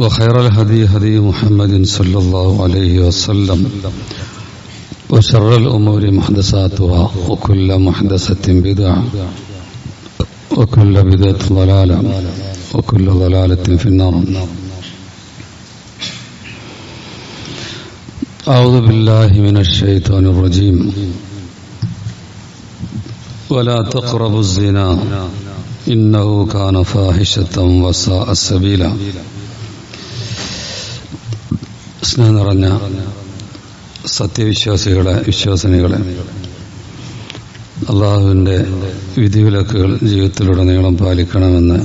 وخير الهدي هدي محمد صلى الله عليه وسلم. وشر الأمور محدثاتها وكل محدثة بدعة وكل بدعة ضلالة وكل ضلالة في النار. أعوذ بالله من الشيطان الرجيم. ولا تقربوا الزنا إنه كان فاحشة وساء سبيلا സ്നേഹം നിറഞ്ഞ സത്യവിശ്വാസികളെ വിശ്വാസിനികളെ അള്ളാഹുവിന്റെ വിധിവിലക്കുകൾ ജീവിതത്തിലുടനീളം പാലിക്കണമെന്ന്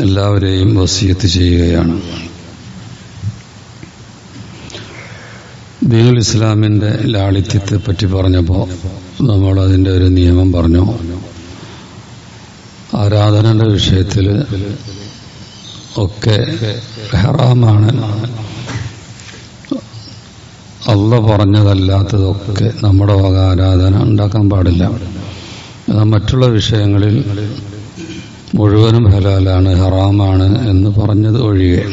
എല്ലാവരെയും വസീത്ത് ചെയ്യുകയാണ്. ദീനുൽ ഇസ്ലാമിന്റെ ലാളിത്യത്തെ പറ്റി പറഞ്ഞപ്പോൾ നമ്മൾ അതിന്റെ ഒരു നിയമം പറഞ്ഞു. ആരാധനയുടെ വിഷയത്തിൽ ഒക്കെ ഹറാമാണ്. അള്ള പറഞ്ഞതല്ലാത്തതൊക്കെ നമ്മുടെ വക ആരാധന ഉണ്ടാക്കാൻ പാടില്ല. മറ്റുള്ള വിഷയങ്ങളിൽ മുഴുവനും ഹലാലാണ് ഹറാമാണ് എന്ന് പറഞ്ഞത് ഒഴികെ.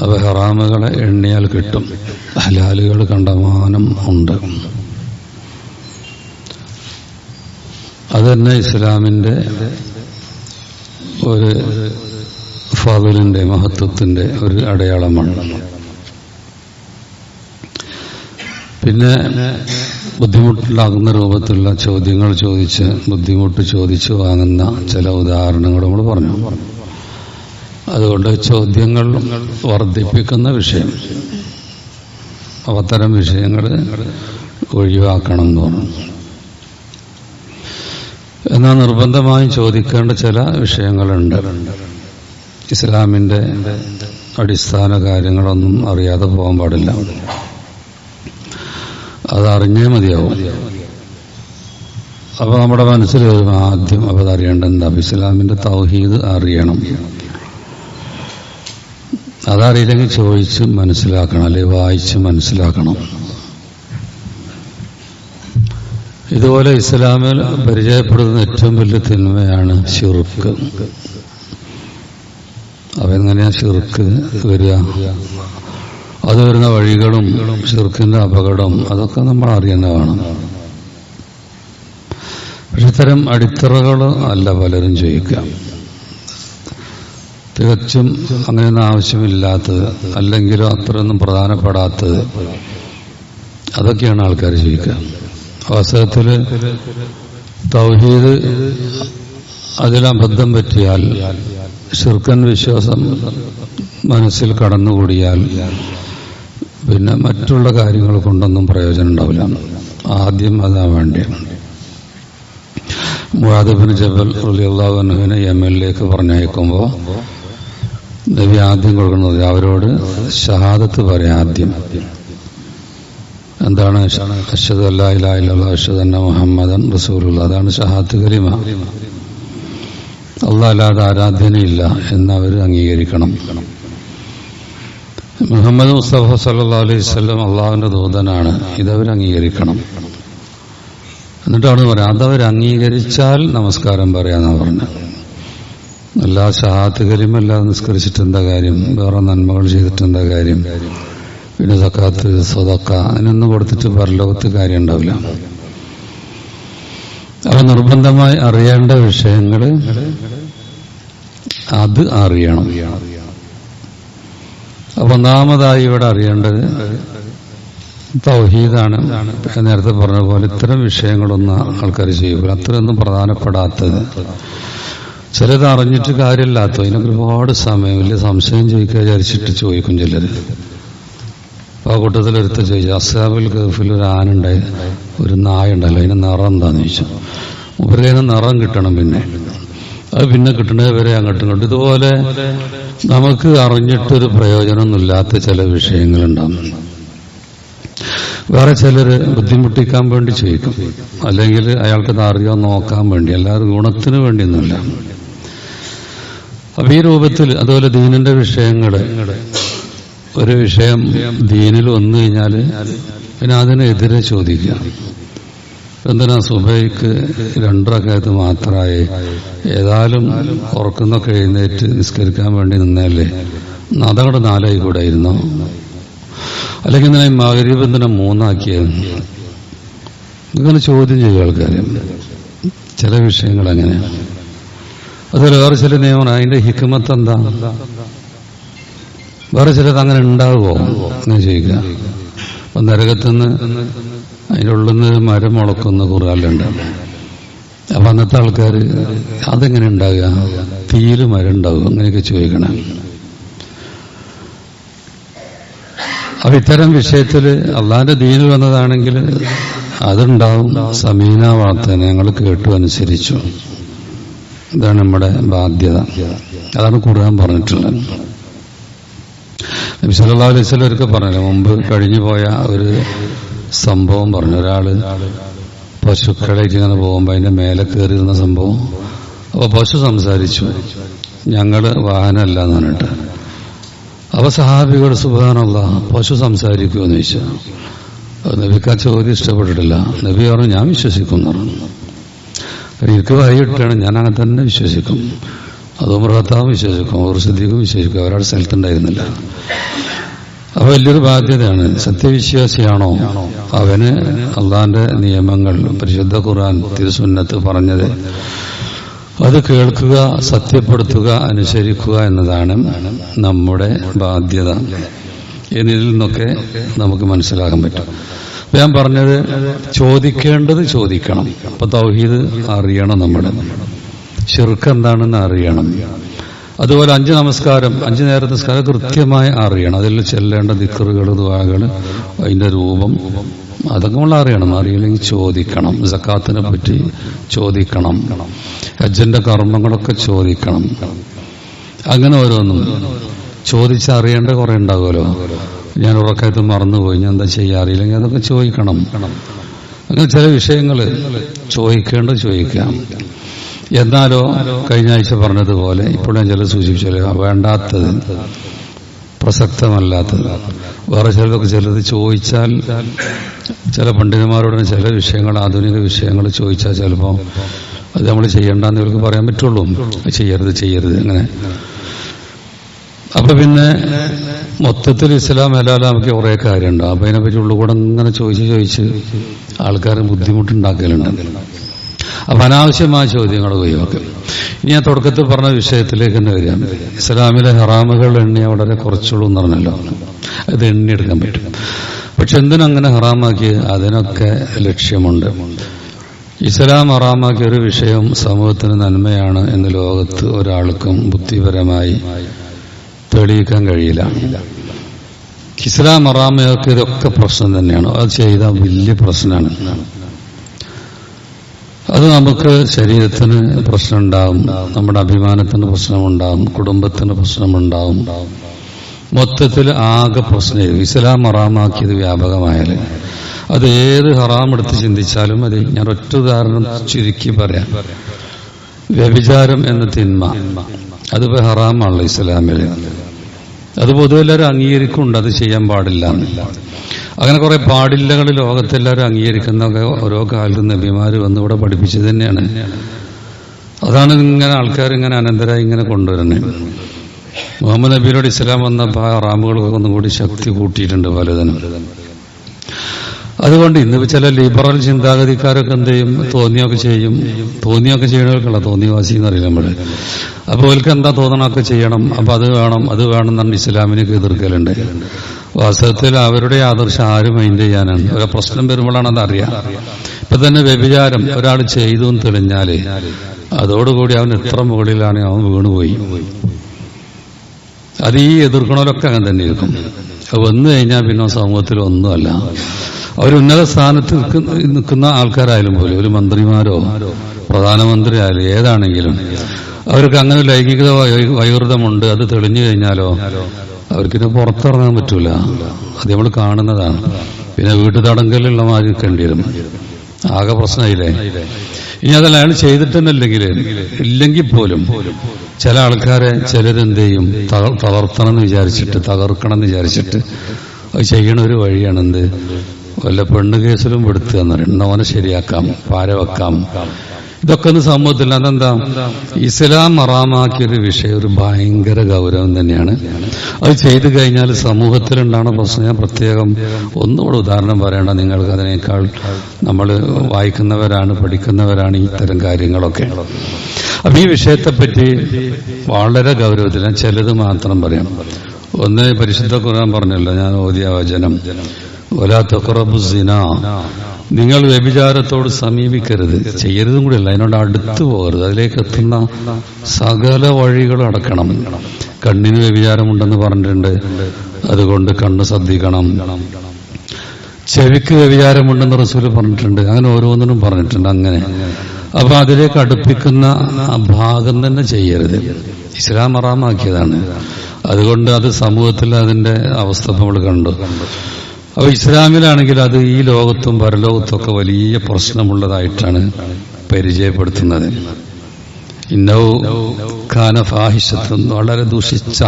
അവ ഹറാമുകളെ എണ്ണിയാൽ കിട്ടും. ഹലാലുകൾ കണ്ടമാനം ഉണ്ട്. അത് തന്നെ ഇസ്ലാമിന്റെ ഒരു ഫാദലിന്റെ മഹത്വത്തിന്റെ ഒരു അടയാളമാണ്. പിന്നെ ബുദ്ധിമുട്ടുണ്ടാകുന്ന രൂപത്തിലുള്ള ചോദ്യങ്ങൾ ചോദിച്ച് ബുദ്ധിമുട്ട് ചോദിച്ചു വാങ്ങുന്ന ചില ഉദാഹരണങ്ങൾ നമ്മൾ പറഞ്ഞു. അതുകൊണ്ട് ചോദ്യങ്ങൾ വർദ്ധിപ്പിക്കുന്ന വിഷയം അത്തരം വിഷയങ്ങൾ ഒഴിവാക്കണം എന്ന് പറഞ്ഞു. എന്നാൽ നിർബന്ധമായും ചോദിക്കേണ്ട ചില വിഷയങ്ങളുണ്ട്. ഇസ്ലാമിന്റെ അടിസ്ഥാന കാര്യങ്ങളൊന്നും അറിയാതെ പോകാൻ പാടില്ല. അതറിഞ്ഞേ മതിയാവും. അപ്പോൾ നമ്മുടെ മനസ്സിൽ വരും ആദ്യം അപ്പോൾ അതറിയേണ്ട എന്താ? ഇസ്ലാമിന്റെ തൗഹീദ് അറിയണം. അതറിയില്ലെങ്കിൽ ചോദിച്ച് മനസ്സിലാക്കണം അല്ലെങ്കിൽ വായിച്ച് മനസ്സിലാക്കണം. ഇതുപോലെ ഇസ്ലാമിൽ പരിചയപ്പെടുന്ന ഏറ്റവും വലിയ തിന്മയാണ് ഷിർക്ക് അതെങ്ങനെയാ ഷിർക്ക് വരിക? അത് വരുന്ന വഴികളും ഷിർക്കിന്റെ അപകടം അതൊക്കെ നമ്മൾ അറിയുന്നതാണ് പക്ഷെ ഇത്തരം അടിത്തറകൾ അല്ല പലരും ചോദിക്കാം തികച്ചും അങ്ങനെയൊന്നും ആവശ്യമില്ലാത്തത് അല്ലെങ്കിലോ അത്രയൊന്നും പ്രധാനപ്പെടാത്തത് അതൊക്കെയാണ് ആൾക്കാർ ചോദിക്കുക. വാസ്തവത്തിൽ തൗഹീദ് അതിലബദ്ധം പറ്റിയാൽ ശുർക്കൻ വിശ്വാസം മനസ്സിൽ കടന്നുകൂടിയാൽ പിന്നെ മറ്റുള്ള കാര്യങ്ങൾ കൊണ്ടൊന്നും പ്രയോജനം ഉണ്ടാവില്ല. ആദ്യം അതാ വേണ്ടിയാണ് മുഹാദിബിൻ ജബൽ എൽ എക്ക് പറഞ്ഞയക്കുമ്പോൾ നബി ആദ്യം കൊടുക്കുന്നത് അവരോട് ഷഹാദത്ത് പറയാം ആദ്യം. എന്താണ് അഷദ് അന്ന മുഹമ്മദൻ റസൂലുള്ള. അതാണ് ഷഹാദത്ത് കരീമ. അള്ളാഹ് അല്ലാതെ ആരാധനയില്ല എന്നവർ അംഗീകരിക്കണം. മുഹമ്മദ് മുസ്തഫ സല്ലാ അലൈഹി സ്വല്ലം അള്ളാഹുവിന്റെ ദൂതനാണ്. ഇതവർ അംഗീകരിക്കണം. എന്നിട്ടാണ് പറയുക പറയാം അതവർ അംഗീകരിച്ചാൽ നമസ്കാരം പറയാന്നാ പറഞ്ഞത്. എല്ലാ ഷഹാത്ത് കരിമെല്ലാം നിസ്കരിച്ചിട്ട് എന്താ കാര്യം? വേറെ നന്മകൾ ചെയ്തിട്ട് എന്താ കാര്യം? പിന്നെ സക്കാത്ത് സ്വതക്ക അതിനൊന്നും കൊടുത്തിട്ട് പരലോകത്ത് കാര്യം ഉണ്ടാവില്ല അപ്പൊ നിർബന്ധമായി അറിയേണ്ട വിഷയങ്ങൾ അത് അറിയണം. അപ്പൊ ഒന്നാമതായി ഇവിടെ അറിയേണ്ടത് തൗഹീദാണ്. നേരത്തെ പറഞ്ഞ പോലെ ഇത്തരം വിഷയങ്ങളൊന്നും ആൾക്കാർ ചെയ്യുക അത്രയൊന്നും പ്രധാനപ്പെടാത്തത്. ചിലത് അറിഞ്ഞിട്ട് കാര്യമില്ലാത്ത അതിനൊക്കെ ഒരുപാട് സമയം വലിയ സംശയം ചോദിക്കുക വിചാരിച്ചിട്ട് ചോദിക്കും ചിലർ ആ കൂട്ടത്തിൽ ഒരുത്ത ചോദിച്ചു അസാബിൽ ഗൾഫിൽ ഒരു ആനുണ്ടായി ഒരു നായ ഉണ്ടല്ലോ അതിന് നിറം എന്താന്ന് ചോദിച്ചു. അതിന് നിറം കിട്ടണം പിന്നെ. അത് പിന്നെ കിട്ടണേ വരെ അങ്ങോട്ടും ഇങ്ങോട്ടും. ഇതുപോലെ നമുക്ക് അറിഞ്ഞിട്ടൊരു പ്രയോജനമൊന്നുമില്ലാത്ത ചില വിഷയങ്ങളുണ്ടാകും വേറെ ചിലർ ബുദ്ധിമുട്ടിക്കാൻ വേണ്ടി ചോദിക്കും. അല്ലെങ്കിൽ അയാൾക്ക് അറിയോ നോക്കാൻ വേണ്ടി. എല്ലാവരും ഗുണത്തിന് വേണ്ടിയൊന്നുമില്ല. അപ്പൊ ഈ രൂപത്തിൽ അതുപോലെ ദീനന്റെ വിഷയങ്ങൾ ഒരു വിഷയം ദീനിൽ വന്നു കഴിഞ്ഞാൽ പിന്നെ അതിനെതിരെ ചോദിക്കുക. എന്തിനാ സുബൈക്ക് രണ്ടരക്കാലത്ത് മാത്രമായി? ഏതായാലും ഉറക്കുന്നൊക്കെ എഴുന്നേറ്റ് നിസ്കരിക്കാൻ വേണ്ടി നിന്നല്ലേ നദകട നാലായി കൂടായിരുന്നോ. അല്ലെങ്കിൽ എന്തിനാ മകരീബ് എന്തിനാ ഇങ്ങനെ ചോദ്യം ചെയ്യും ആൾക്കാർ ചില വിഷയങ്ങൾ അങ്ങനെ അതുപോലെ വേറെ ചില നിയമങ്ങൾ. അതിന്റെ ഹിക്മത്ത് എന്താ? വേറെ ചിലത് അങ്ങനെ ഉണ്ടാവുമോ? അങ്ങനെ ചോദിക്കുക. അപ്പൊ നരകത്തുനിന്ന് അതിന്റെ ഉള്ളിൽ നിന്ന് മരം മുളക്കുന്ന കുറാലുണ്ട് അപ്പൊ അന്നത്തെ ആൾക്കാർ അതെങ്ങനെ ഉണ്ടാകുക തീയിൽ മരം ഉണ്ടാവുക അങ്ങനെയൊക്കെ ചോദിക്കണം. അപ്പൊ ഇത്തരം വിഷയത്തിൽ അള്ളാന്റെ ദീനിൽ വന്നതാണെങ്കിൽ അതുണ്ടാവും. സമീന വാർത്ത ഞങ്ങൾ കേട്ടു അനുസരിച്ചു. ഇതാണ് നമ്മുടെ ബാധ്യത. അതാണ് ഖുർആൻ പറഞ്ഞിട്ടുള്ളത്. നബി സല്ലാ അലൈഹി സ്വലം ഒരിക്കൽ പറഞ്ഞു മുമ്പ് കഴിഞ്ഞു പോയ ഒരു സംഭവം പറഞ്ഞു ഒരാൾ പശുക്കളായിട്ട് ഇങ്ങനെ പോകുമ്പോൾ അതിന്റെ മേലെ കയറിയിരുന്ന സംഭവം. അപ്പൊ പശു സംസാരിച്ചു ഞങ്ങൾ വാഹനമല്ല എന്ന് പറഞ്ഞിട്ട്. അപ്പൊ സഹാബികൾ സുഖാനുള്ള പശു സംസാരിക്കുമെന്ന് ചോദിച്ചു. നബിക്ക് ആ ചോദ്യം ഇഷ്ടപ്പെട്ടിട്ടില്ല. നബി പറഞ്ഞു ഞാൻ വിശ്വസിക്കും എന്ന് പറഞ്ഞു. എനിക്ക് വഴി കിട്ടുകയാണ് ഞാൻ അങ്ങനെ തന്നെ വിശ്വസിക്കും. അതും ഭർത്താവും വിശേഷിക്കും ഓർ സിദ്ധിക്കും വിശേഷിക്കും. അവരുടെ സ്ഥലത്തുണ്ടായിരുന്നില്ല. അപ്പൊ വലിയൊരു ബാധ്യതയാണ്. സത്യവിശ്വാസിയാണോ? അവന് അള്ളാന്റെ നിയമങ്ങൾ പരിശുദ്ധ ഖുർആൻ തിരുസുന്നത്ത് പറഞ്ഞത് അത് കേൾക്കുക സത്യപ്പെടുത്തുക അനുസരിക്കുക എന്നതാണ് നമ്മുടെ ബാധ്യത. എന്നിൽ നിന്നൊക്കെ നമുക്ക് മനസ്സിലാക്കാൻ പറ്റും. ഞാൻ പറഞ്ഞത് ചോദിക്കേണ്ടത് ചോദിക്കണം. അപ്പൊ തൗഹീദ് അറിയണം നമ്മുടെ ഷിർക്ക് എന്താണെന്ന് അറിയണം. അതുപോലെ അഞ്ച് നമസ്കാരം അഞ്ച് നേരത്തെ നമസ്കാരം കൃത്യമായി അറിയണം. അതിൽ ചെല്ലേണ്ട ദിക്കറുകൾ ദ്വാകൾ അതിന്റെ രൂപം അതൊക്കെ നമ്മൾ അറിയണം. അറിയില്ലെങ്കിൽ ചോദിക്കണം. സക്കാത്തിനെ പറ്റി ചോദിക്കണം. അജ്ജന്റെ കർമ്മങ്ങളൊക്കെ ചോദിക്കണം. അങ്ങനെ ഓരോന്നും. ചോദിച്ചറിയേണ്ട കുറെ ഉണ്ടാകുമല്ലോ. ഞാൻ ഉറക്കത്ത് മറന്നുപോയി. ഞാൻ എന്താ ചെയ്യാ അറിയില്ലെങ്കിൽ അതൊക്കെ ചോദിക്കണം. അങ്ങനെ ചില വിഷയങ്ങൾ ചോദിക്കേണ്ട ചോദിക്കാം. എന്നാലോ കഴിഞ്ഞ ആഴ്ച പറഞ്ഞതുപോലെ ഇപ്പോൾ ഞാൻ ചില സൂചിപ്പിച്ചാലോ വേണ്ടാത്തത്. പ്രസക്തമല്ലാത്തത്. വേറെ ചിലതൊക്കെ ചിലത് ചോദിച്ചാൽ ചില പണ്ഡിതന്മാരോട് ചില വിഷയങ്ങൾ ആധുനിക വിഷയങ്ങൾ ചോദിച്ചാൽ ചിലപ്പോൾ അത് നമ്മൾ ചെയ്യേണ്ടെന്ന് ഇവർക്ക് പറയാൻ പറ്റുള്ളൂ. ചെയ്യരുത് ചെയ്യരുത്. അങ്ങനെ അപ്പൊ പിന്നെ മൊത്തത്തിൽ ഇസ്ലാം അല്ലാതെ നമുക്ക് കുറെ കാര്യമുണ്ട്. അപ്പൊ അതിനെപ്പറ്റി ഉള്ളുകൂടെ ഇങ്ങനെ ചോദിച്ച് ചോദിച്ച് ആൾക്കാർ ബുദ്ധിമുട്ടുണ്ടാക്കലുണ്ട്. അപ്പൊ അനാവശ്യമായ ചോദ്യങ്ങൾ ഒഴിവാക്കും ഇനി ഞാൻ തുടക്കത്തിൽ പറഞ്ഞ വിഷയത്തിലേക്ക് തന്നെ വരിക ഇസ്ലാമിലെ ഹറാമുകൾ എണ്ണി വളരെ കുറച്ചുള്ളൂ എന്ന് പറഞ്ഞല്ലോ. അത് എണ്ണിയെടുക്കാൻ പറ്റും. പക്ഷെ എന്തിനങ്ങനെ ഹറാമാക്കി? അതിനൊക്കെ ലക്ഷ്യമുണ്ട്. ഇസ്ലാം ഹറാമാക്കിയ ഒരു വിഷയം സമൂഹത്തിന് നന്മയാണ് എന്ന് ലോകത്ത് ഒരാൾക്കും ബുദ്ധിപരമായി തെളിയിക്കാൻ കഴിയില്ല. ഇസ്ലാം ഹറാമയൊക്കെ ഇതൊക്കെ പ്രശ്നം തന്നെയാണ്. അത് ചെയ്താൽ വലിയ പ്രശ്നമാണ്. അത് നമുക്ക് ശരീരത്തിന് പ്രശ്നമുണ്ടാവും. നമ്മുടെ അഭിമാനത്തിന് പ്രശ്നമുണ്ടാവും. കുടുംബത്തിന് പ്രശ്നമുണ്ടാവും. മൊത്തത്തിൽ ആകെ പ്രശ്നം ഇസ്ലാം ഹറാമാക്കിയത് വ്യാപകമായാൽ അത് ഏത് ഹറാം എടുത്ത് ചിന്തിച്ചാലും അത് ഞാൻ ഒറ്റ ഉദാഹരണം ചുരുക്കി പറയാം. വ്യഭിചാരം എന്ന തിന്മ. അതിപ്പോ ഹറാമാണല്ലോ ഇസ്ലാമിൽ അത് പൊതുവെല്ലാവരും അംഗീകരിക്കുന്നുണ്ട്. അത് ചെയ്യാൻ പാടില്ല. അങ്ങനെ കുറെ പാടില്ലകൾ ലോകത്തെല്ലാവരും അംഗീകരിക്കുന്ന ഓരോ കാലത്ത് നബിമാര് വന്ന് ഇവിടെ പഠിപ്പിച്ചത് തന്നെയാണ്. അതാണ് ഇങ്ങനെ ആൾക്കാർ ഇങ്ങനെ അനന്തരായി ഇങ്ങനെ കൊണ്ടുവരുന്നത്. മുഹമ്മദ് നബിയിലൂടെ ഇസ്ലാം വന്നപ്പോൾ ആ ഒന്നും കൂടി ശക്തി കൂട്ടിയിട്ടുണ്ട് പലതിനും അതുകൊണ്ട് ഇന്ന് ചില ലിബറൽ ചിന്താഗതിക്കാരൊക്കെ എന്ത് ചെയ്യും? തോന്നിയൊക്കെ ചെയ്യും. തോന്നിയൊക്കെ ചെയ്യണവർക്കല്ല തോന്നിവാസി എന്ന് നമ്മൾ അപ്പോൾ അപ്പൊ അവർക്ക് എന്താ തോന്നണമൊക്കെ ചെയ്യണം. അപ്പൊ അത് വേണം അത് വേണം എന്നാണ് ഇസ്ലാമിനൊക്കെ എതിർക്കലുണ്ട്. വാസ്തവത്തിൽ അവരുടെ ആദർശം ആരും മൈൻഡ് ചെയ്യാനാണ്. ഒരു പ്രശ്നം വരുമ്പോഴാണ് അത് അറിയാം ഇപ്പൊ തന്നെ വ്യഭിചാരം ഒരാൾ ചെയ്തു എന്ന് തെളിഞ്ഞാൽ അതോടുകൂടി അവൻ എത്ര മുകളിലാണ് അവൻ വീണുപോയി അത് ഈ എതിർക്കണവരൊക്കെ അങ്ങനെ തന്നെ ഇരിക്കും. വന്നു കഴിഞ്ഞാൽ പിന്നെ സമൂഹത്തിൽ ഒന്നുമല്ല. അവർ ഉന്നത സ്ഥാനത്ത് നിൽക്കുന്ന ആൾക്കാരായാലും പോലും ഒരു മന്ത്രിമാരോ പ്രധാനമന്ത്രി ആയാലും ഏതാണെങ്കിലും അവർക്ക് അങ്ങനെ ലൈംഗിക വൈകൃതമുണ്ട്. അത് തെളിഞ്ഞു കഴിഞ്ഞാലോ അവർക്കിത് പുറത്തിറങ്ങാൻ പറ്റൂല. അത് നമ്മൾ കാണുന്നതാണ് പിന്നെ വീട്ടു തടങ്കലുള്ള മാതിരി നിൽക്കേണ്ടി വരും. ആകെ പ്രശ്നമായില്ലേ? ഇനി അതല്ല അയാൾ ചെയ്തിട്ടെന്നല്ലെങ്കിൽ ഇല്ലെങ്കിൽ പോലും ചില ആൾക്കാരെ ചിലരെന്ത് ചെയ്യും? തളർത്തണം എന്ന് വിചാരിച്ചിട്ട് തകർക്കണം എന്ന് വിചാരിച്ചിട്ട് അത് ചെയ്യണ ഒരു വഴിയാണ് എന്ത്? വല്ല പെണ്ണ് കേസിലും പെടുത്തുക എന്ന് പറയും. ശരിയാക്കാം പാര വെക്കാം. ഇതൊക്കെ ഒന്ന് സമൂഹത്തിൽ അതെന്താ? ഇസ്ലാം മറാമാക്കിയൊരു വിഷയം ഒരു ഭയങ്കര ഗൗരവം തന്നെയാണ്. അത് ചെയ്തു കഴിഞ്ഞാൽ സമൂഹത്തിലുണ്ടാണ് പ്രശ്നം ഞാൻ പ്രത്യേകം ഒന്നുകൂടെ ഉദാഹരണം പറയേണ്ട. നിങ്ങൾക്ക് അതിനേക്കാൾ നമ്മൾ വായിക്കുന്നവരാണ് പഠിക്കുന്നവരാണ് ഇത്തരം കാര്യങ്ങളൊക്കെ. അപ്പൊ ഈ വിഷയത്തെപ്പറ്റി വളരെ ഗൗരവത്തിൽ ഞാൻ ചിലത് മാത്രം പറയാം. ഒന്ന് പരിശുദ്ധ ഖുർആൻ പറഞ്ഞല്ലോ ഞാൻ ഓതിയ വചനം. ഒലാ തൊക്കറബുസിന സിന നിങ്ങൾ വ്യഭിചാരത്തോട് സമീപിക്കരുത്. ചെയ്യരുതും കൂടിയല്ല. അതിനോട് അടുത്ത് പോകരുത്. അതിലേക്ക് എത്തുന്ന സകല വഴികളും അടക്കണം. കണ്ണിന് വ്യഭിചാരമുണ്ടെന്ന് പറഞ്ഞിട്ടുണ്ട്. അതുകൊണ്ട് കണ്ണ് ശ്രദ്ധിക്കണം. ചെവിക്ക് വ്യഭിചാരമുണ്ടെന്ന് റസൂൽ പറഞ്ഞിട്ടുണ്ട്. അങ്ങനെ ഓരോന്നിനും പറഞ്ഞിട്ടുണ്ട് അങ്ങനെ. അപ്പൊ അതിലേക്ക് അടുപ്പിക്കുന്ന ഭാഗം തന്നെ ചെയ്യരുത്. ഇസ്ലാം അറാമാക്കിയതാണ് അതുകൊണ്ട് അത് സമൂഹത്തിൽ അതിന്റെ അവസ്ഥ നമ്മൾ കണ്ടു. അപ്പൊ ഇസ്ലാമിലാണെങ്കിൽ അത് ഈ ലോകത്തും പരലോകത്തും ഒക്കെ വലിയ പ്രശ്നമുള്ളതായിട്ടാണ് പരിചയപ്പെടുത്തുന്നത്. ഇന്നോ ഖാന ഫാഹിഷത്തും വളരെ ദൂഷിച്ച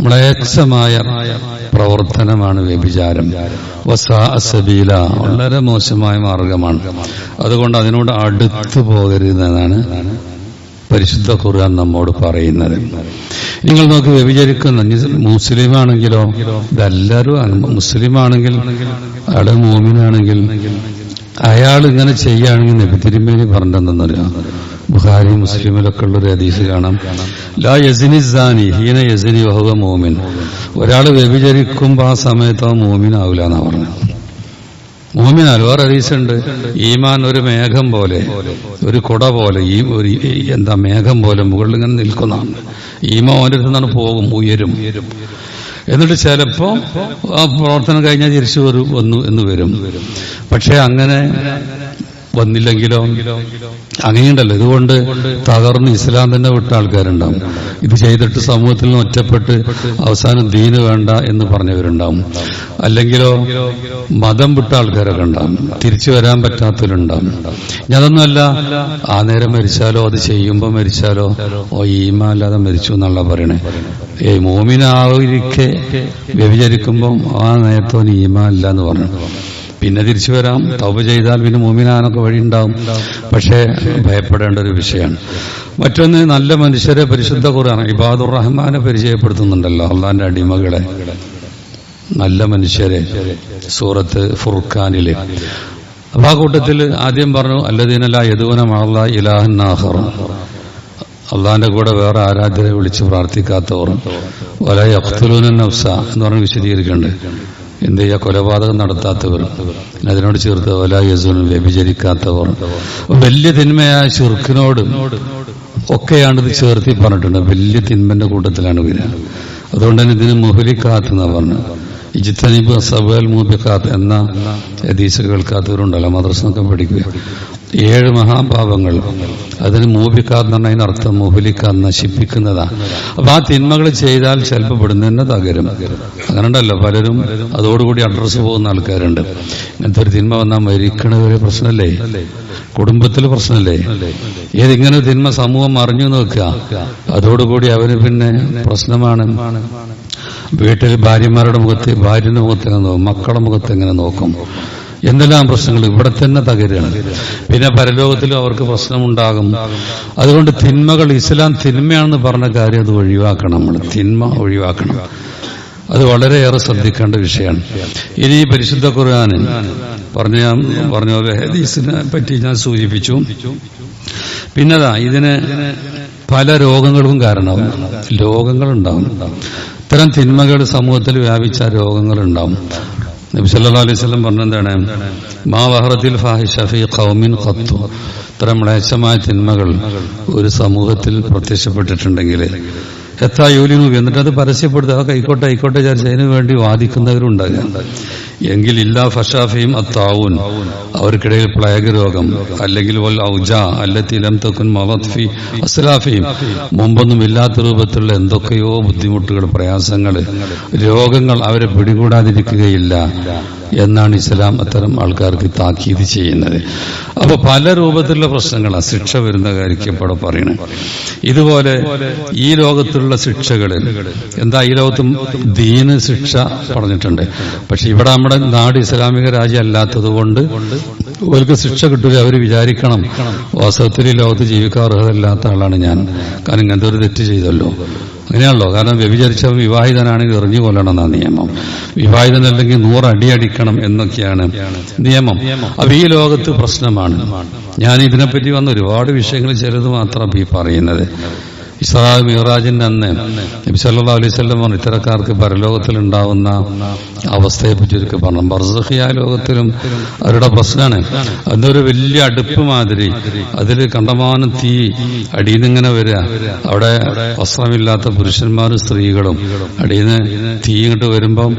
മ്ലേച്ഛമായ പ്രവർത്തനമാണ് വ്യഭിചാരം. വസാ അസബീല വളരെ മോശമായ മാർഗമാണ്. അതുകൊണ്ട് അതിനോട് അടുത്തു പോകരുതെന്നാണ് പരിശുദ്ധ ഖുർആൻ നമ്മോട് പറയുന്നത്. നിങ്ങൾ നോക്കി വ്യഭിചരിക്കുന്ന. മുസ്ലിം ആണെങ്കിലോ ഇതെല്ലാവരും മുസ്ലിം ആണെങ്കിൽ അയാൾ മോമിനാണെങ്കിൽ അയാൾ ഇങ്ങനെ ചെയ്യുകയാണെങ്കിൽ നബി തിരുമേനി പറഞ്ഞെന്നറിയാം ബുഹാരി മുസ്ലിമിലൊക്കെ ഉള്ളൊരു ഹദീസ് കാണാം. ലാ യസിനി സാനി ഹീന യസിനി വഹുവ മോമിൻ. ഒരാൾ വ്യഭിചരിക്കുമ്പോൾ ആ സമയത്ത് ആ മോമിനാവില്ല എന്നാ പറഞ്ഞത്. മോമിനാൽ വേറെ റീസുണ്ട് ഈമാൻ ഒരു മേഘം പോലെ ഒരു കുട പോലെ ഈ ഒരു എന്താ മേഘം പോലെ മുകളിൽ ഇങ്ങനെ നിൽക്കുന്നതാണ്. ഈമ ഓന്റെ അടുത്ത് നിന്നാണ് പോകും ഉയരും. എന്നിട്ട് ചിലപ്പോ ആ പ്രവർത്തനം കഴിഞ്ഞാൽ തിരിച്ചു വരും വന്നു എന്ന് വരും. പക്ഷെ അങ്ങനെ വന്നില്ലെങ്കിലോ? അങ്ങനെയുണ്ടല്ലോ. ഇതുകൊണ്ട് തകർന്ന് ഇസ്ലാം തന്നെ വിട്ട ആൾക്കാരുണ്ടാവും. ഇത് ചെയ്തിട്ട് സമൂഹത്തിൽ നിന്ന് ഒറ്റപ്പെട്ട് അവസാനം ദീന് വേണ്ട എന്ന് പറഞ്ഞവരുണ്ടാവും. അല്ലെങ്കിലോ മതം വിട്ട ആൾക്കാരൊക്കെ ഉണ്ടാവും. തിരിച്ചു വരാൻ പറ്റാത്തവരുണ്ടാവും. ഞാനൊന്നുമല്ല ആ നേരം മരിച്ചാലോ? അത് ചെയ്യുമ്പോൾ മരിച്ചാലോ? ഓ ഈമ അല്ലാതെ മരിച്ചു എന്നുള്ള പറയണേ. ഏ മോമിനാവിരിക്കെ വ്യഭിചരിക്കുമ്പോൾ ആ നേരത്തോന് ഈമ അല്ല എന്ന് പറഞ്ഞു. പിന്നെ തിരിച്ചു വരാം. തൗബ ചെയ്താൽ പിന്നെ മോമിനാനൊക്കെ വഴി ഉണ്ടാവും. പക്ഷേ ഭയപ്പെടേണ്ട ഒരു വിഷയമാണ്. മറ്റൊന്ന് നല്ല മനുഷ്യരെ പരിശുദ്ധ ഖുർആൻ ഇബാദുർ റഹ്മാനെ പരിചയപ്പെടുത്തുന്നുണ്ടല്ലോ അള്ളാന്റെ അടിമകളെ. നല്ല മനുഷ്യരെ സൂറത്ത് ഫുർഖാനിൽ. അപ്പൊ ആ കൂട്ടത്തിൽ ആദ്യം പറഞ്ഞു അല്ലദീനല്ല യദൂന മള്ള ഇലാഹൻ നാഹർ അള്ളാന്റെ കൂടെ വേറെ ആരാധ്യരെ വിളിച്ച് പ്രാർത്ഥിക്കാത്തവർ. വല യഖ്തുലൂന നഫ്സ എന്ന് പറഞ്ഞ് വിശദീകരിക്കുന്നുണ്ട്. എന്ത് ചെയ്യുക കൊലപാതകം നടത്താത്തവർ അതിനോട് ചേർത്ത് വല യസൂനും വ്യഭിചരിക്കാത്തവർ. വലിയ തിന്മയായ ചുർക്കിനോട് ഒക്കെയാണ് ഇത് ചേർത്തി പറഞ്ഞിട്ടുണ്ട്. വലിയ തിന്മന്റെ കൂട്ടത്തിലാണ് വരിക അതുകൊണ്ട് തന്നെ ഇതിന് മുഹലിക്കാത്ത് പറഞ്ഞു. ഇജിത്തനിബ് സബൽ മൂബിക്കാത്ത് എന്ന ഹദീസ് കേൾക്കാത്തവരുണ്ടല്ലോ മദ്രസ്സൊക്കെ പഠിക്കുക. ഏഴ് മഹാഭാവങ്ങൾ അതിന് മൂബിക്കാത്ത് എന്ന് അർത്ഥം മുഹലിക്കാത്ത് നശിപ്പിക്കുന്നതാണ് അപ്പൊ ആ തിന്മകൾ ചെയ്താൽ ചിലപ്പോൾ ഇവിടുന്ന് തന്നെ തകരും. അങ്ങനെ ഉണ്ടല്ലോ പലരും അതോടുകൂടി അഡ്രസ്സ് പോകുന്ന ആൾക്കാരുണ്ട്. ഇങ്ങനത്തെ ഒരു തിന്മ വന്നാൽ മരിക്കണ ഒരു പ്രശ്നമല്ലേ കുടുംബത്തിൽ പ്രശ്നമല്ലേ ഏതിങ്ങനെ തിന്മ സമൂഹം അറിഞ്ഞു നോക്കുക. അതോടുകൂടി അവന് പിന്നെ പ്രശ്നമാണ്. വീട്ടിൽ ഭാര്യമാരുടെ മുഖത്ത് ഭാര്യയുടെ മുഖത്ത് എങ്ങനെ നോക്കും? മക്കളുടെ മുഖത്ത് എങ്ങനെ നോക്കും? എന്തെല്ലാം പ്രശ്നങ്ങൾ ഇവിടെ തന്നെ തകരുകയാണ്. പിന്നെ പരലോകത്തിലും അവർക്ക് പ്രശ്നമുണ്ടാകും. അതുകൊണ്ട് തിന്മകൾ ഇസ്ലാം തിന്മയാണെന്ന് പറഞ്ഞ കാര്യം അത് ഒഴിവാക്കണം നമ്മൾ. തിന്മ ഒഴിവാക്കണം. അത് വളരെയേറെ ശ്രദ്ധിക്കേണ്ട വിഷയമാണ്. ഇനി പരിശുദ്ധ ഖുർആാന്. പറഞ്ഞ പറഞ്ഞ പോലെ ഹദീസിനെ പറ്റി ഞാൻ സൂചിപ്പിച്ചു. പിന്നതാ ഇതിന് പല രോഗങ്ങൾക്കും കാരണമാവും രോഗങ്ങളുണ്ടാവും. ഇത്തരം തിന്മകൾ സമൂഹത്തിൽ വ്യാപിച്ച രോഗങ്ങൾ ഉണ്ടാവും നബി അലൈഹി പറഞ്ഞെന്താണ്? മാ വഹറത്തിൽ ഫാഹിഷ ഖൗമിൻ ഖത്തു. ഇത്തരം മ്ലേച്ഛമായ തിന്മകൾ ഒരു സമൂഹത്തിൽ പ്രത്യക്ഷപ്പെട്ടിട്ടുണ്ടെങ്കിൽ എത്താ യൂലിനു എന്നിട്ട് അത് പരസ്യപ്പെടുത്തുക. ആ ആയിക്കോട്ടെ ആയിക്കോട്ടെ വിചാരിച്ച് അതിനു വേണ്ടി വാദിക്കുന്നവരുണ്ടാകുക. എങ്കിൽ ഇല്ലാ ഫഷാഫിയും അത്താവൂൻ. അവർക്കിടയിൽ പ്ലേഗ് രോഗം അല്ലെങ്കിൽ വൽ ഔജ മുമ്പൊന്നും ഇല്ലാത്ത രൂപത്തിലുള്ള എന്തൊക്കെയോ ബുദ്ധിമുട്ടുകൾ പ്രയാസങ്ങൾ രോഗങ്ങൾ അവരെ പിടികൂടാതിരിക്കുകയില്ല എന്നാണ് ഇസ്ലാം അത്തരം ആൾക്കാർക്ക് താക്കീത് ചെയ്യുന്നത്. അപ്പൊ പല രൂപത്തിലുള്ള പ്രശ്നങ്ങളാണ് ശിക്ഷ വരുന്ന കാര്യം ഇവിടെ പറയണേ. ഇതുപോലെ ഈ ലോകത്തുള്ള ശിക്ഷകൾ എന്താ ഈ ലോകത്തും ദീന് ശിക്ഷ പറഞ്ഞിട്ടുണ്ട്. പക്ഷെ ഇവിടെ നമ്മുടെ നാട് ഇസ്ലാമിക രാജ്യം അല്ലാത്തത് കൊണ്ട് അവർക്ക് ശിക്ഷ കിട്ടുക അവർ വിചാരിക്കണം. വാസ്തവത്തിൽ ലോകത്ത് ജീവിക്കാൻ ആളാണ് ഞാൻ. കാരണം ഇങ്ങനത്തെ ഒരു തെറ്റ് ചെയ്തല്ലോ. അങ്ങനെയാണല്ലോ. കാരണം വ്യഭിചരിച്ച വിവാഹിതനാണെങ്കിൽ എറിഞ്ഞു കൊല്ലണം എന്നാ നിയമം വിവാഹിതനല്ലെങ്കിൽ നൂറ് അടി അടിക്കണം എന്നൊക്കെയാണ് നിയമം. അപ്പൊ ഈ ലോകത്ത് പ്രശ്നമാണ്. ഞാൻ ഇതിനെപ്പറ്റി വന്ന ഒരുപാട് വിഷയങ്ങൾ ചിലത് മാത്രം ഈ പറയുന്നത്. ഇസ്രാ മിറാജിന്റെ അന്ന് നബി സല്ലാ അലൈഹി സ്വല്ലം പറഞ്ഞു ഇത്തരക്കാർക്ക് പരലോകത്തിൽ ഉണ്ടാവുന്ന അവസ്ഥയെ പറ്റി ഒരുക്കെ പറഞ്ഞു. ബർസഖിയ ലോകത്തിലും അവരുടെ പ്രശ്നമാണ് അതൊരു വലിയ അടുപ്പ് മാതിരി അതിൽ കണ്ടമാനം തീ അടിയിൽ നിന്ന് ഇങ്ങനെ വരിക. അവിടെ വസ്ത്രമില്ലാത്ത പുരുഷന്മാരും സ്ത്രീകളും അടിയിൽ നിന്ന് തീ ഇങ്ങോട്ട് വരുമ്പം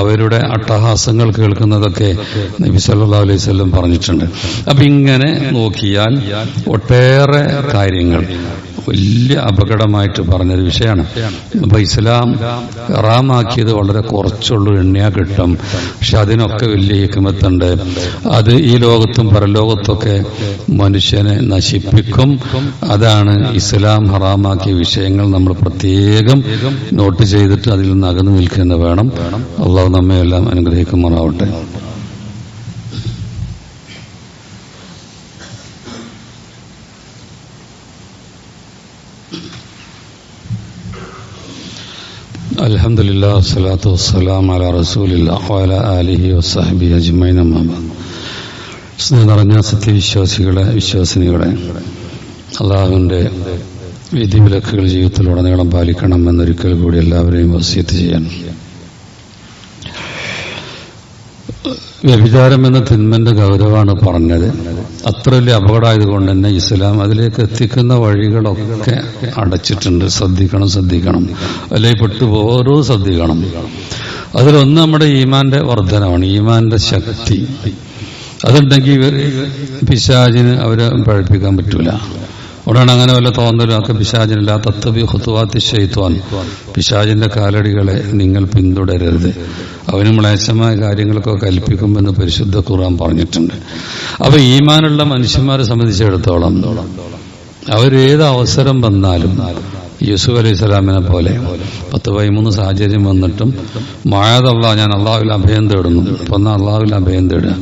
അവരുടെ അട്ടഹാസങ്ങൾ കേൾക്കുന്നതൊക്കെ നബി സല്ലാ അലൈഹി സ്വല്ലം പറഞ്ഞിട്ടുണ്ട്. അപ്പൊ ഇങ്ങനെ നോക്കിയാൽ ഒട്ടേറെ കാര്യങ്ങൾ. വലിയ അപകടമായിട്ട് പറഞ്ഞൊരു വിഷയമാണ്. അപ്പൊ ഇസ്ലാം ഹറാമാക്കിയത് വളരെ കുറച്ചുള്ളൂ എണ്ണയാ കിട്ടും. പക്ഷെ അതിനൊക്കെ വലിയ ഹിക്കുമത്തുണ്ട് അത് ഈ ലോകത്തും പരലോകത്തൊക്കെ മനുഷ്യനെ നശിപ്പിക്കും. അതാണ് ഇസ്ലാം ഹറാമാക്കിയ വിഷയങ്ങൾ നമ്മൾ പ്രത്യേകം നോട്ട് ചെയ്തിട്ട് അതിൽ നിന്ന് അകന്നു നിൽക്കുന്ന വേണം. അള്ളാഹു നമ്മയെല്ലാം അനുഗ്രഹിക്കുമാറാവട്ടെ. الحمد لله والصلاة والسلام على رسول الله وعلى آله وصحبه أجمعين أما بعد സ്നേഹം നിറഞ്ഞ സത്യവിശ്വാസികളെ വിശ്വാസിനികളെ അള്ളാഹുവിൻ്റെ വിധിവിലക്കുകൾ ജീവിതത്തിലുടനീളം പാലിക്കണം എന്നൊരിക്കൽ കൂടി എല്ലാവരെയും വസ്യത്ത് ചെയ്യാൻ വ്യഭിചാരം എന്ന തിന്മന്റെ ഗൗരവമാണ് പറഞ്ഞത്. അത്ര വലിയ അപകടമായതുകൊണ്ട് തന്നെ ഇസ്ലാം അതിലേക്ക് എത്തിക്കുന്ന വഴികളൊക്കെ അടച്ചിട്ടുണ്ട്. ശ്രദ്ധിക്കണം ശ്രദ്ധിക്കണം. അല്ലെങ്കിൽ പെട്ടുപോരോ ശ്രദ്ധിക്കണം. അതിലൊന്ന് നമ്മുടെ ഈമാന്റെ വർധനമാണ് ഈമാന്റെ ശക്തി. അതുണ്ടെങ്കിൽ പിശാചിന് അവരെ പഴപ്പിക്കാൻ പറ്റൂല. ഉടനെ അങ്ങനെ വല്ല തോന്നലും ഒക്കെ പിശാചിനില്ല. തത്വബി ഹുത്തുവാത്തി പിശാചിന്റെ കാലടികളെ നിങ്ങൾ പിന്തുടരരുത്. അവന് മ്ലേച്ഛമായ കാര്യങ്ങളൊക്കെ കൽപ്പിക്കുമെന്ന് പരിശുദ്ധ ഖുർആൻ പറഞ്ഞിട്ടുണ്ട്. അപ്പൊ ഈമാനുള്ള മനുഷ്യന്മാരെ സംബന്ധിച്ചിടത്തോളം അവരേത് അവസരം വന്നാലും യൂസുഫ് അലൈഹി സ്വലാമിനെ പോലെ പത്ത് പതിമൂന്ന് സാഹചര്യം വന്നിട്ടും മായാതല്ല ഞാൻ അള്ളാഹുവിൽ അഭയം തേടുന്നു. അപ്പൊ എന്നാൽ അള്ളാഹുവിൽ അഭയം തേടുക?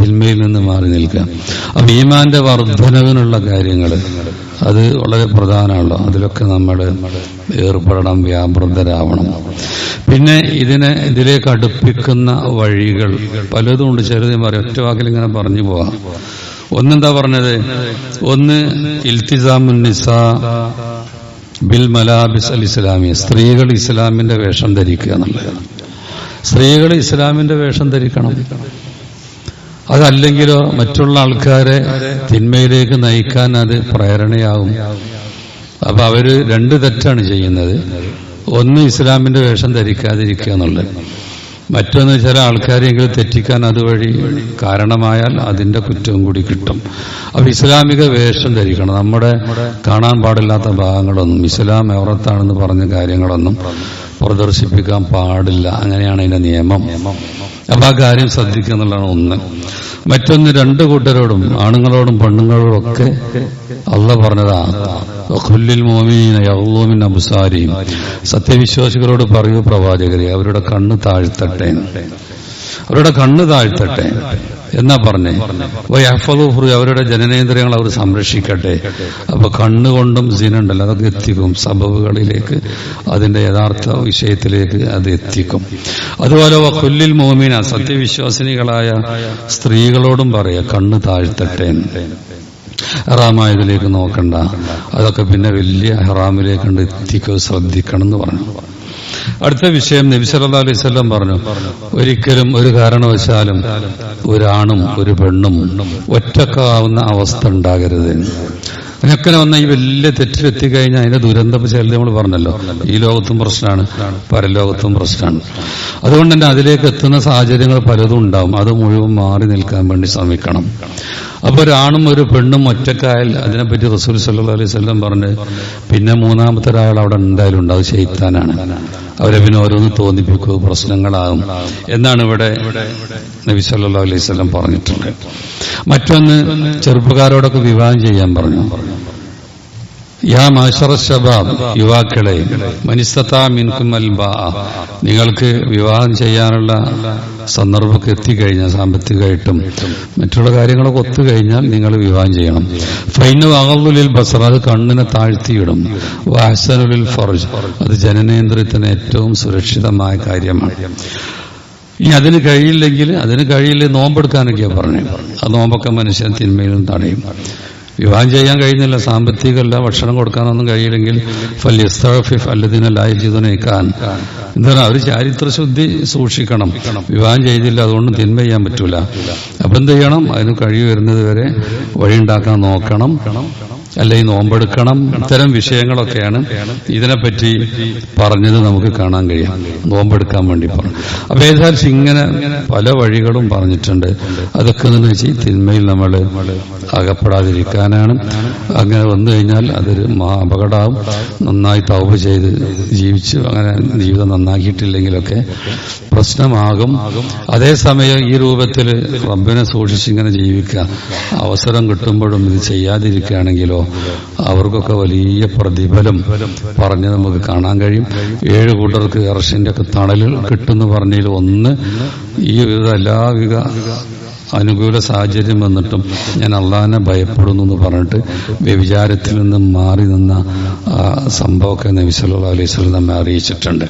തിന്മയിൽ നിന്ന് മാറി നിൽക്കുക. അപ്പൊ ഈമാന്റെ വർധനവിനുള്ള കാര്യങ്ങൾ അത് വളരെ പ്രധാനമുള്ള അതിലൊക്കെ നമ്മൾ ഏർപ്പെടണം വ്യാപൃതരാവണം. പിന്നെ ഇതിനെ ഇതിലേക്ക് അടുപ്പിക്കുന്ന വഴികൾ പലതും ഉണ്ട്. ചെറുത് പറയും. ഒറ്റ വാക്കിൽ ഇങ്ങനെ പറഞ്ഞു പോവാം. ഒന്നെന്താ പറഞ്ഞത്? ഒന്ന് ഇൽത്തിസാമുൻ നിസ ബിൽ മലാബിസ് അൽ ഇസ്ലാമിയ. സ്ത്രീകൾ ഇസ്ലാമിന്റെ വേഷം ധരിക്കുക എന്നുള്ളതാണ്. സ്ത്രീകൾ ഇസ്ലാമിന്റെ വേഷം ധരിക്കണം. അതല്ലെങ്കിലോ മറ്റുള്ള ആൾക്കാരെ തിന്മയിലേക്ക് നയിക്കാൻ അത് പ്രേരണയാകും. അപ്പൊ അവർ രണ്ട് തെറ്റാണ് ചെയ്യുന്നത്. ഒന്ന് ഇസ്ലാമിന്റെ വേഷം ധരിക്കാതിരിക്കുക എന്നുള്ളത്. മറ്റൊന്ന് ചില ആൾക്കാരെങ്കിലും തെറ്റിക്കാൻ അതുവഴി കാരണമായാൽ അതിന്റെ കുറ്റവും കൂടി കിട്ടും. അപ്പൊ ഇസ്ലാമിക വേഷം ധരിക്കണം. നമ്മുടെ കാണാൻ പാടില്ലാത്ത ഭാഗങ്ങളൊന്നും ഇസ്ലാം എവറത്താണെന്ന് പറഞ്ഞ കാര്യങ്ങളൊന്നും പ്രദർശിപ്പിക്കാൻ പാടില്ല. അങ്ങനെയാണ് അതിന്റെ നിയമം. അപ്പൊ ആ കാര്യം ശ്രദ്ധിക്കുക എന്നുള്ളതാണ് ഒന്ന്. മറ്റൊന്ന് രണ്ട് കൂട്ടരോടും ആണുങ്ങളോടും പെണ്ണുങ്ങളോടും ഒക്കെ അള്ള പറഞ്ഞതാ അബുസാരിയും സത്യവിശ്വാസികളോട് പറയൂ പ്രവാചകരെ അവരുടെ കണ്ണ് താഴ്ത്തട്ടെ. അവരുടെ കണ്ണ് താഴ്ത്തട്ടെ. എന്നാ പറഞ്ഞേ? വയഫലുഫ്രു അവരുടെ ജനനേന്ദ്രിയങ്ങൾ അവർ സംരക്ഷിക്കട്ടെ. അപ്പൊ കണ്ണുകൊണ്ടും സീനുണ്ടല്ലോ അതൊക്കെ എത്തിക്കും. സബബുകളിലേക്ക് അതിന്റെ യഥാർത്ഥ വിഷയത്തിലേക്ക് അത് എത്തിക്കും. അതുപോലെ കൊല്ലിൽ മോമിന സത്യവിശ്വാസിനികളായ സ്ത്രീകളോടും പറയാ കണ്ണ് താഴ്ത്തട്ടെ. ഹറാമായതിലേക്ക് നോക്കണ്ട. അതൊക്കെ പിന്നെ വലിയ ഹറാമിലേക്ക് എത്തിക്കുക ശ്രദ്ധിക്കണം എന്ന് പറഞ്ഞു. അടുത്ത വിഷയം നബിസല്ലാ അലൈഹി സ്വല്ലം പറഞ്ഞു. ഒരിക്കലും ഒരു കാരണവശാലും ഒരാണും ഒരു പെണ്ണും ഒറ്റക്കാവുന്ന അവസ്ഥ ഉണ്ടാകരുത്. അതിനൊക്കെ വന്ന ഈ വലിയ തെറ്റിലെത്തിക്കഴിഞ്ഞാൽ അതിന്റെ ദുരന്തം ചിലത് നമ്മൾ പറഞ്ഞല്ലോ. ഈ ലോകത്തും പ്രശ്നമാണ് പരലോകത്തും പ്രശ്നമാണ്. അതുകൊണ്ട് തന്നെ അതിലേക്ക് എത്തുന്ന സാഹചര്യങ്ങൾ പലതും ഉണ്ടാവും. അത് മുഴുവൻ മാറി നിൽക്കാൻ വേണ്ടി ശ്രമിക്കണം. അപ്പൊ ഒരാണും ഒരു പെണ്ണും ഒറ്റക്കായാൽ അതിനെപ്പറ്റി റസൂൽ സല്ലാ അലൈഹി സ്വല്ലം പറഞ്ഞ് പിന്നെ മൂന്നാമത്തെ ഒരാൾ അവിടെ എന്തായാലും ഉണ്ട് അത് ചെയ്ത്താനാണ് അവരെ പിന്നെ ഓരോന്ന് തോന്നിപ്പിക്കുക പ്രശ്നങ്ങളാകും എന്നാണ് ഇവിടെ നബി സല്ലാ അലൈഹി വസല്ലം പറഞ്ഞിട്ടുള്ളത്. മറ്റൊന്ന് ചെറുപ്പക്കാരോടൊക്കെ വിവാഹം ചെയ്യാൻ പറഞ്ഞു. യുവാക്കളെ മനിസ്തത്താ മിൻകും നിങ്ങൾക്ക് വിവാഹം ചെയ്യാനുള്ള സന്ദർഭമൊക്കെ എത്തിക്കഴിഞ്ഞാൽ സാമ്പത്തികമായിട്ടും മറ്റുള്ള കാര്യങ്ങളൊക്കെ ഒത്തു കഴിഞ്ഞാൽ നിങ്ങൾ വിവാഹം ചെയ്യണം. ഫൈനു അകലുലിൽ ബസർ അത് കണ്ണിനെ താഴ്ത്തിയിടും. വാസനുലിൽ ഫർജ് അത് ജനനേന്ദ്രിയത്തിന് ഏറ്റവും സുരക്ഷിതമായ കാര്യമാണ്. ഇനി അതിന് കഴിയില്ലെങ്കിൽ അതിന് കഴിയില്ല നോമ്പെടുക്കാനൊക്കെയാ പറഞ്ഞു. ആ നോമ്പൊക്കെ മനുഷ്യൻ തിന്മയിലും തടയും. വിവാഹം ചെയ്യാൻ കഴിയുന്നില്ല. സാമ്പത്തികമല്ല ഭക്ഷണം കൊടുക്കാനൊന്നും കഴിയില്ലെങ്കിൽ ഫല്യസ്തഫിഫ് അല്ലതിനെ ലായിക്കാൻ എന്താണ്? അവർ ചാരിത്രശുദ്ധി സൂക്ഷിക്കണം. വിവാഹം ചെയ്തില്ല അതുകൊണ്ട് തിന്മ ചെയ്യാൻ പറ്റൂല. അപ്പൊ എന്ത് ചെയ്യണം? അതിന് കഴിവ് വരുന്നത് വരെ വഴിയുണ്ടാക്കാൻ നോക്കണം. അല്ലെങ്കിൽ നോമ്പെടുക്കണം. ഇത്തരം വിഷയങ്ങളൊക്കെയാണ് ഇതിനെപ്പറ്റി പറഞ്ഞത് നമുക്ക് കാണാൻ കഴിയും. നോമ്പെടുക്കാൻ വേണ്ടി പറഞ്ഞു. അപ്പൊ ഏതായാലും ഇങ്ങനെ പല വഴികളും പറഞ്ഞിട്ടുണ്ട്. അതൊക്കെ എന്ന് വെച്ചാൽ തിന്മയിൽ നമ്മൾ അകപ്പെടാതിരിക്കാനാണ്. അങ്ങനെ വന്നു കഴിഞ്ഞാൽ അതൊരു മഹാ നന്നായി തൗപ ചെയ്ത് ജീവിച്ച് അങ്ങനെ ജീവിതം നന്നാക്കിയിട്ടില്ലെങ്കിലൊക്കെ പ്രശ്നമാകും. അതേസമയം ഈ രൂപത്തിൽ റബ്ബിനെ സൂക്ഷിച്ചിങ്ങനെ ജീവിക്കുക. അവസരം കിട്ടുമ്പോഴും ഇത് ചെയ്യാതിരിക്കുകയാണെങ്കിലോ അവർക്കൊക്കെ വലിയ പ്രതിഫലം പറഞ്ഞ് നമുക്ക് കാണാൻ കഴിയും. ഏഴ് കൂട്ടർക്ക് ഇറച്ചിന്റെ ഒക്കെ തണലിൽ കിട്ടുമെന്ന് പറഞ്ഞതിൽ ഒന്ന് ഈ വിധ എല്ലാവിധ അനുകൂല സാഹചര്യം വന്നിട്ടും ഞാൻ അള്ളാഹിനെ ഭയപ്പെടുന്നു എന്ന് പറഞ്ഞിട്ട് വ്യഭിചാരത്തിൽ നിന്നും മാറി നിന്ന സംഭവമൊക്കെ നബി സല്ലല്ലാഹു അലൈഹി സ്വലം നമ്മെ അറിയിച്ചിട്ടുണ്ട്.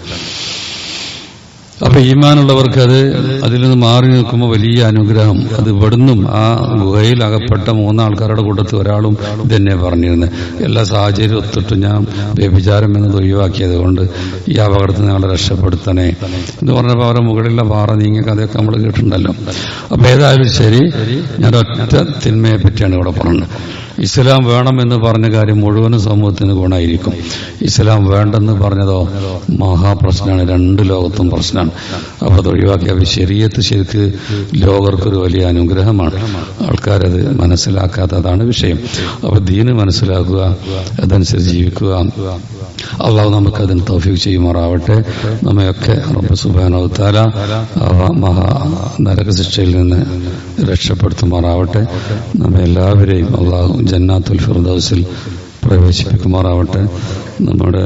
അപ്പൊ ഈമാനുള്ളവർക്ക് അത് അതിൽ നിന്ന് മാറി നിൽക്കുമ്പോൾ വലിയ അനുഗ്രഹം. അത് ഇവിടുന്നും ആ ഗുഹയിൽ അകപ്പെട്ട മൂന്നാൾക്കാരുടെ കൂട്ടത്തിൽ ഒരാളും ഇതന്നെ പറഞ്ഞിരുന്നത് എല്ലാ സാഹചര്യം ഒത്തിട്ട് ഞാൻ വ്യഭിചാരം എന്നത് ഒഴിവാക്കിയത് കൊണ്ട് ഈ അപകടത്തിൽ ഞങ്ങളെ രക്ഷപ്പെടുത്തണേ എന്ന് പറഞ്ഞപ്പോൾ അവരുടെ മുകളിലുള്ള പാറ നീങ്ങിയൊക്കെ അതൊക്കെ നമ്മൾ കേട്ടിട്ടുണ്ടല്ലോ. അപ്പൊ ഏതായാലും ശരി ഞാൻ ഒറ്റ തിന്മയെ പറ്റിയാണ് ഇവിടെ പറഞ്ഞത്. ഇസ്ലാം വേണമെന്ന് പറഞ്ഞ കാര്യം മുഴുവനും സമൂഹത്തിന് ഗുണമായിരിക്കും. ഇസ്ലാം വേണ്ടെന്ന് പറഞ്ഞതോ മഹാപ്രശ്നമാണ്. രണ്ട് ലോകത്തും പ്രശ്നമാണ്. അപ്പൊ അത് ഒഴിവാക്കിയ ശരീരത്ത് ശരിക്ക് ലോകർക്കൊരു വലിയ അനുഗ്രഹമാണ്. ആൾക്കാരത് മനസ്സിലാക്കാത്തതാണ് വിഷയം. അപ്പൊ ദീന് മനസ്സിലാക്കുക അതനുസരിച്ച് ജീവിക്കുക. അള്ളാഹു നമുക്ക് അതിന് തൗഫീഖ് ചെയ്യുമാറാവട്ടെ. നമ്മയൊക്കെ റബ്ബ് സുബാനവത്താല മഹാ നരകശിക്ഷയിൽ നിന്ന് രക്ഷപ്പെടുത്തുമാറാവട്ടെ. നമ്മെ എല്ലാവരെയും അള്ളാഹു ജന്നാത്തുൽ ഫിർദൗസിൽ പ്രവേശിപ്പിക്കുമാറാവട്ടെ. നമ്മുടെ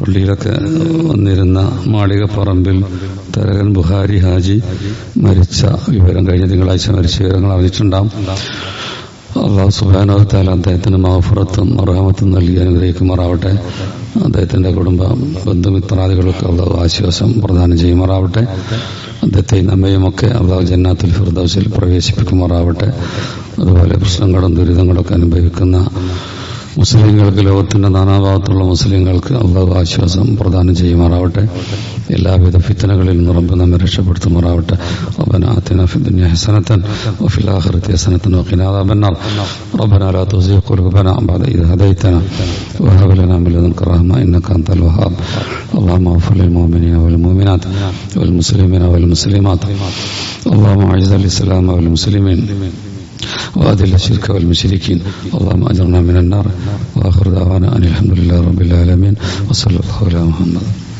പള്ളിയിലൊക്കെ വന്നിരുന്ന മാളികപ്പറമ്പിൽ തരകൻ ബുഹാരി ഹാജി മരിച്ച വിവരം കഴിഞ്ഞ തിങ്കളാഴ്ച മരിച്ച വിവരങ്ങൾ അറിഞ്ഞിട്ടുണ്ടാവും. അള്ളാഹു സുബാനോത്താല അദ്ദേഹത്തിന് മാഫുറത്തും അർഹമത്തും നൽകി അനുഗ്രഹിക്കുമാറാവട്ടെ. അദ്ദേഹത്തിന്റെ കുടുംബ ബന്ധുമിത്രാദികൾക്ക് അള്ളാഹു ആശ്വാസം പ്രദാനം ചെയ്യുമാറാവട്ടെ. അദ്ദേഹത്തെ നമ്മയുമൊക്കെ അള്ളാഹു ജന്നാത്തുൽ ഫിർദൗസിൽ പ്രവേശിപ്പിക്കുമാറാവട്ടെ. അതുപോലെ പ്രശ്നങ്ങളും ദുരിതങ്ങളൊക്കെ അനുഭവിക്കുന്ന മുസ്ലിങ്ങൾക്ക് ലോകത്തിന്റെ നാനാഭാഗത്തുള്ള മുസ്ലിങ്ങൾക്ക് അള്ളാഹു ആശ്വാസം പ്രദാനം ചെയ്യുമാറാവട്ടെ എല്ലാവിധ ഫിത്തനകളിൽ നിന്ന് റബ്ബ് നമ്മെ രക്ഷപ്പെടുത്തുമാറാവട്ടെ ربنا آتنا في الدنيا حسنة وفي الآخرة حسنة وقنا عذاب النار ربنا لا تزغ قلوبنا بعد إذ هديتنا وهب لنا من لدنك رحمة إنك أنت الوهاب اللهم اغفر للمؤمنين والمؤمنات والمسلمين والمسلمات اللهم أعز الإسلام والمسلمين وأذل الشرك والمشركين. اللهم أجرنا من النار. وآخر دعوانا أن الحمد لله رب العالمين. وصلى الله على محمد.